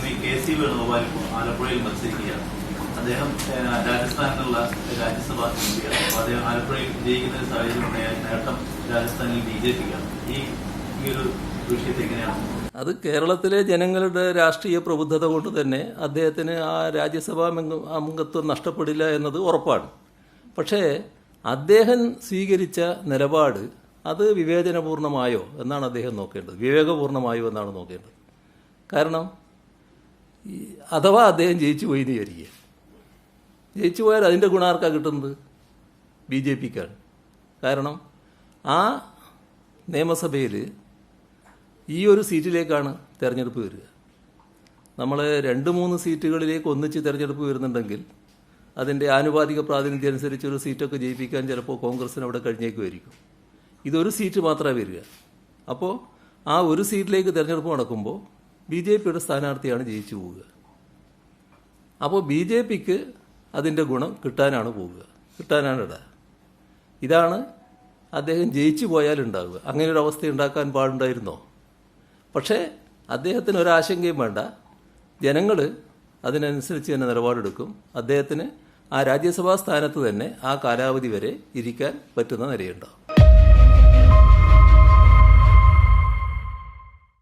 Shri K C Venugopal ആലപ്പുഴയിൽ മത്സരിക്കുകയാണ്. അദ്ദേഹം രാജസ്ഥാനിലുള്ള രാജ്യസഭാ എംപിയാണ് അപ്പോൾ അദ്ദേഹം ആലപ്പുഴയിൽ വിജയിക്കുന്ന ഒരു സാഹചര്യം ഉണ്ടായാൽ നേട്ടം രാജസ്ഥാനിൽ ബി ജെ പിക്കാണ്. ഈ ഈ ഒരു വിഷയത്തെ എങ്ങനെയാണ്? അത് കേരളത്തിലെ ജനങ്ങളുടെ രാഷ്ട്രീയ പ്രബുദ്ധത കൊണ്ട് തന്നെ അദ്ദേഹത്തിന് ആ രാജ്യസഭാ അംഗ- അംഗത്വം നഷ്ടപ്പെടില്ല എന്നത് ഉറപ്പാണ്. പക്ഷേ അദ്ദേഹം സ്വീകരിച്ച നിലപാട് അത് വിവേചനപൂർണമായോ എന്നാണ് അദ്ദേഹം നോക്കേണ്ടത്. വിവേകപൂർണമായോ എന്നാണ് നോക്കേണ്ടത്. കാരണം അഥവാ അദ്ദേഹം ജയിച്ചു പോയി എന്ന് വിചാരിക്കുക. ജയിച്ചു പോയാൽ അതിന്റെ ഗുണാർക്കാണ് കിട്ടുന്നത്? ബി ജെ പിക്കാണ്. കാരണം ആ നിയമസഭയിൽ ഈ ഒരു സീറ്റിലേക്കാണ് തിരഞ്ഞെടുപ്പ് വരിക. നമ്മൾ രണ്ട് മൂന്ന് സീറ്റുകളിലേക്ക് ഒന്നിച്ച് തിരഞ്ഞെടുപ്പ് വരുന്നുണ്ടെങ്കിൽ അതിന്റെ ആനുപാതിക പ്രാതിനിധ്യം അനുസരിച്ച് ഒരു സീറ്റൊക്കെ ജയിപ്പിക്കാൻ ചിലപ്പോൾ കോൺഗ്രസിന് അവിടെ കഴിഞ്ഞേക്കുമായിരിക്കും. ഇതൊരു സീറ്റ് മാത്രമേ വരിക. അപ്പോൾ ആ ഒരു സീറ്റിലേക്ക് തിരഞ്ഞെടുപ്പ് നടക്കുമ്പോൾ ബി ജെ പിയുടെ സ്ഥാനാർത്ഥിയാണ് ജയിച്ചു പോവുക. അപ്പോൾ ബി ജെ പിക്ക് അതിന്റെ ഗുണം കിട്ടാനാണ് പോവുക. കിട്ടാനാണ് ഇട ഇതാണ് അദ്ദേഹം ജയിച്ചു പോയാലുണ്ടാവുക അങ്ങനെ ഒരു അവസ്ഥ ഉണ്ടാക്കാൻ പാടുണ്ടായിരുന്നോ? പക്ഷേ അദ്ദേഹത്തിന് ഒരാശങ്കയും വേണ്ട. ജനങ്ങൾ അതിനനുസരിച്ച് തന്നെ നിലപാടെടുക്കും. അദ്ദേഹത്തിന് ആ രാജ്യസഭാ സ്ഥാനത്ത് തന്നെ ആ കാലാവധി വരെ ഇരിക്കാൻ പറ്റുന്ന നിലയുണ്ടാവും.